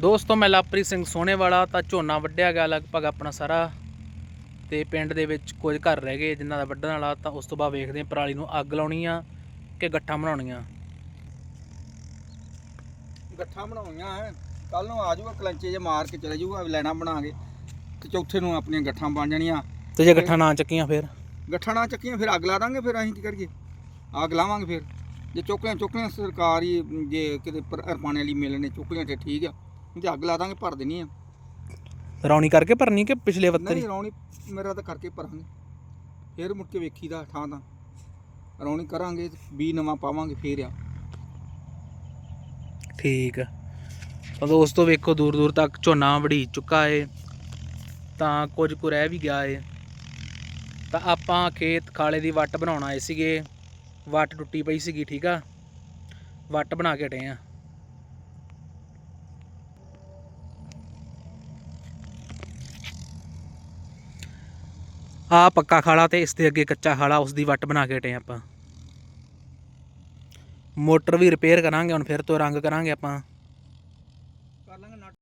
ਦੋਸਤੋ ਮੈਂ ਲਾਪਰੀ ਸਿੰਘ ਸੋਹਣੇਵਾਲਾ ਤਾਂ ਝੋਨਾ ਵੱਢਿਆ ਗਿਆ ਲਗਭਗ ਆਪਣਾ ਸਾਰਾ। ਤੇ ਪਿੰਡ ਦੇ ਵਿੱਚ ਕੁਝ ਘਰ ਰਹਿ ਗਏ ਜਿਨ੍ਹਾਂ ਦਾ ਵੱਢਣ ਵਾਲਾ ਤਾਂ ਉਸ ਤੋਂ ਬਾਅਦ ਵੇਖਦੇ ਹਾਂ ਪਰਾਲੀ ਨੂੰ ਅੱਗ ਲਾਉਣੀ ਆ ਕਿ ਗੱਠਾਂ ਬਣਾਉਣੀਆਂ। ਗੱਠਾਂ ਬਣਾਉਣੀਆਂ ਹੈ ਕੱਲ ਨੂੰ ਆ ਜਾਊਗਾ ਕਲੰਚੇ ਜੇ ਮਾਰ ਕੇ ਚਲੇ ਜਾਊਗਾ ਲੈਣਾ ਬਣਾ ਕੇ। ਤੇ ਚੌਥੇ ਨੂੰ ਆਪਣੀਆਂ ਗੱਠਾਂ ਬਣ ਜਾਣੀਆਂ। ਤੇ ਜੇ ਗੱਠਾਂ ਨਾ ਚੱਕੀਆਂ ਫਿਰ? ਗੱਠਾਂ ਨਾ ਚੱਕੀਆਂ ਫਿਰ ਅੱਗ ਲਾ ਦਾਂਗੇ ਫਿਰ ਅਸੀਂ ਕੀ ਕਰੀਏ? ਅੱਗ ਲਾਵਾਂਗੇ ਫਿਰ। ਜੇ ਚੁੱਕਲੀਆਂ ਚੁੱਕਲੀਆਂ ਸਰਕਾਰ ਹੀ ਜੇ ਕਿਤੇ ਪਰ- ਅਰਪਾਣੇ ਵਾਲੀ ਮਿਲਣੇ ਚੁੱਕਲੀਆਂ ਤੇ ਠੀਕ ਆ। ਤੇ ਅੱਗ ਲਾ ਦਾਂਗੇ ਭਰ ਦੇਣੀ ਆ ਰੌਣੀ ਕਰਕੇ ਭਰਨੀ ਕਿ ਪਿਛਲੇ ਵੱਤਰ ਨਹੀਂ ਰੌਣੀ ਮੇਰਾ ਤਾਂ ਕਰਕੇ ਭਰਾਂਗੇ ਫਿਰ ਮੁੜ ਕੇ ਵੇਖੀਦਾ ਥਾਂ ਤਾਂ ਰੌਣੀ ਕਰਾਂਗੇ ਵੀ ਨਵਾਂ ਪਾਵਾਂਗੇ ਫੇਰ ਆ ਠੀਕ ਆ। ਤਾਂ ਦੋਸਤੋ ਵੇਖੋ ਦੂਰ ਦੂਰ ਤੱਕ ਝੋਨਾ ਵੜੀ ਚੁੱਕਾ ਏ ਤਾਂ ਕੁਝ ਕੁ ਰਹਿ ਵੀ ਗਿਆ ਏ ਤਾਂ ਆਪਾਂ ਖੇਤ ਖਾਲੇ ਦੀ ਵੱਟ ਬਣਾਉਣ ਆਏ ਸੀਗੇ ਵੱਟ ਟੁੱਟੀ ਪਈ ਸੀਗੀ ਠੀਕ ਆ ਵੱਟ ਬਣਾ ਕੇ ਹਟੇ ਆ ਆ ਪੱਕਾ ਖਾਲਾ ਤੇ ਇਸ ਦੇ ਅੱਗੇ ਕੱਚਾ ਖਾਲਾ ਉਸ ਦੀ ਵੱਟ ਬਣਾ ਕੇ ਟੇ ਆਪਾਂ। ਮੋਟਰ ਵੀ ਰਿਪੇਅਰ ਕਰਾਂਗੇ ਹੁਣ, ਫਿਰ ਤੋਂ ਰੰਗ ਕਰਾਂਗੇ ਆਪਾਂ।